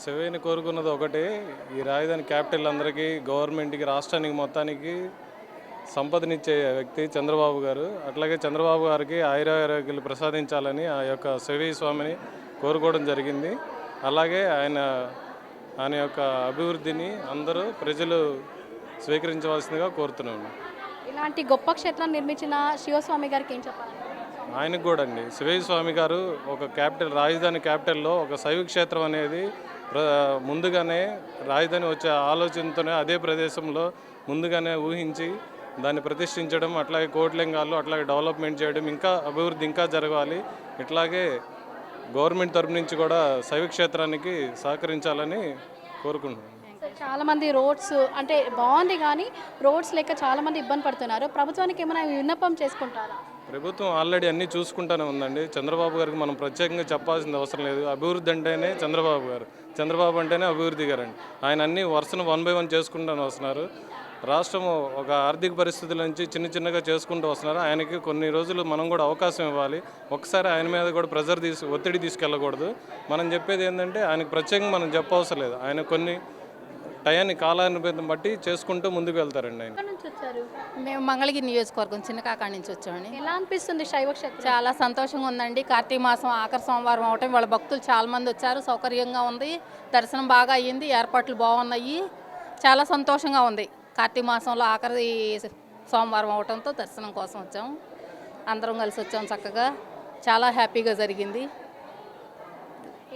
శివయ్యని కోరుకున్నది ఒకటే. ఈ రాజధాని క్యాపిటల్ అందరికీ గవర్నమెంట్కి రాష్ట్రానికి మొత్తానికి సంపదనిచ్చే వ్యక్తి చంద్రబాబు గారు. అట్లాగే చంద్రబాబు గారికి ఆయురారోగ్యాలు ప్రసాదించాలని ఆ యొక్క శివయ్య స్వామిని కోరుకోవడం జరిగింది. అలాగే ఆయన ఆయన యొక్క అభివృద్ధిని అందరూ ప్రజలు స్వీకరించవలసిందిగా కోరుతున్నాను ఇలాంటి గొప్ప క్షేత్రాన్ని నిర్మించిన శివస్వామి గారికి ఏం చెప్పాలి? ఆయనకు కూడా అండి. శివయ్య స్వామి గారు ఒక క్యాపిటల్ రాజధాని క్యాపిటల్లో ఒక శైవ క్షేత్రం అనేది ముందుగానే రాజధాని వచ్చే ఆలోచనతోనే అదే ప్రదేశంలో ముందుగానే ఊహించి దాన్ని ప్రతిష్ఠించడం అట్లాగే కోట్లింగాలు అట్లాగే డెవలప్మెంట్ చేయడం ఇంకా అభివృద్ధి ఇంకా జరగాలి. ఇట్లాగే గవర్నమెంట్ తరపు నుంచి కూడా శైవ క్షేత్రానికి సహకరించాలని కోరుకుంటున్నాను. చాలామంది రోడ్స్ అంటే బాగుంది కానీ రోడ్స్ లేక చాలామంది ఇబ్బంది పడుతున్నారు. ప్రభుత్వానికి ఏమైనా విన్నపం చేసుకుంటారా? ప్రభుత్వం ఆల్రెడీ అన్నీ చూసుకుంటూనే ఉందండి. చంద్రబాబు గారికి మనం ప్రత్యేకంగా చెప్పాల్సిన అవసరం లేదు. అభివృద్ధి అంటేనే చంద్రబాబు గారు. చంద్రబాబు అంటేనే అభివృద్ధి గారు అండి. ఆయన అన్ని వరుసను వన్ బై వన్ చేసుకుంటూనే వస్తున్నారు. రాష్ట్రం ఒక ఆర్థిక పరిస్థితుల నుంచి చిన్న చిన్నగా చేసుకుంటూ వస్తున్నారు. ఆయనకి కొన్ని రోజులు మనం కూడా అవకాశం ఇవ్వాలి. ఒకసారి ఆయన మీద కూడా ప్రెజర్ తీసు ఒత్తిడి తీసుకెళ్ళకూడదు. మనం చెప్పేది ఏంటంటే ఆయనకు ప్రత్యేకంగా మనం చెప్పవసరం లేదు. ఆయన కొన్ని టయాన్ని కాలాన్ని బట్టి చేసుకుంటూ ముందుకు వెళ్తారండి ఆయన. ఎక్కడి నుంచి వచ్చారు? మేము మంగళగిరి నియోజకవర్గం చిన్నకాకాడ నుంచి వచ్చామండి. ఎలా అనిపిస్తుంది శైవ క్షేత్రం? చాలా సంతోషంగా ఉందండి. కార్తీక మాసం ఆఖరి సోమవారం అవటం వాళ్ళ భక్తులు చాలా మంది వచ్చారు. సౌకర్యంగా ఉంది. దర్శనం బాగా అయ్యింది ఏర్పాట్లు బాగున్నాయి. చాలా సంతోషంగా ఉంది. కార్తీక మాసంలో ఆఖరి సోమవారం అవటంతో దర్శనం కోసం వచ్చాము అందరం కలిసి వచ్చాము చక్కగా. చాలా హ్యాపీగా జరిగింది.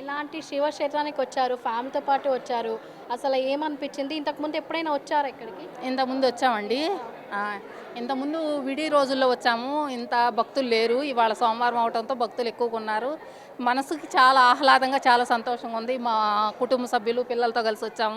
ఇలాంటి శివ క్షేత్రానికి వచ్చారు? ఫ్యామిలీతో పాటు వచ్చారు. అసలు ఏమనిపించింది? ఇంతకుముందు ఎప్పుడైనా వచ్చారు ఇక్కడికి? ఇంతకుముందు వచ్చామండి. ఇంతకుముందు విడి రోజుల్లో వచ్చాము. ఇంత భక్తులు లేరు. ఇవాళ సోమవారం అవడంతో భక్తులు ఎక్కువగా ఉన్నారు. మనసుకి చాలా ఆహ్లాదంగా చాలా సంతోషంగా ఉంది. మా కుటుంబ సభ్యులు పిల్లలతో కలిసి వచ్చాము.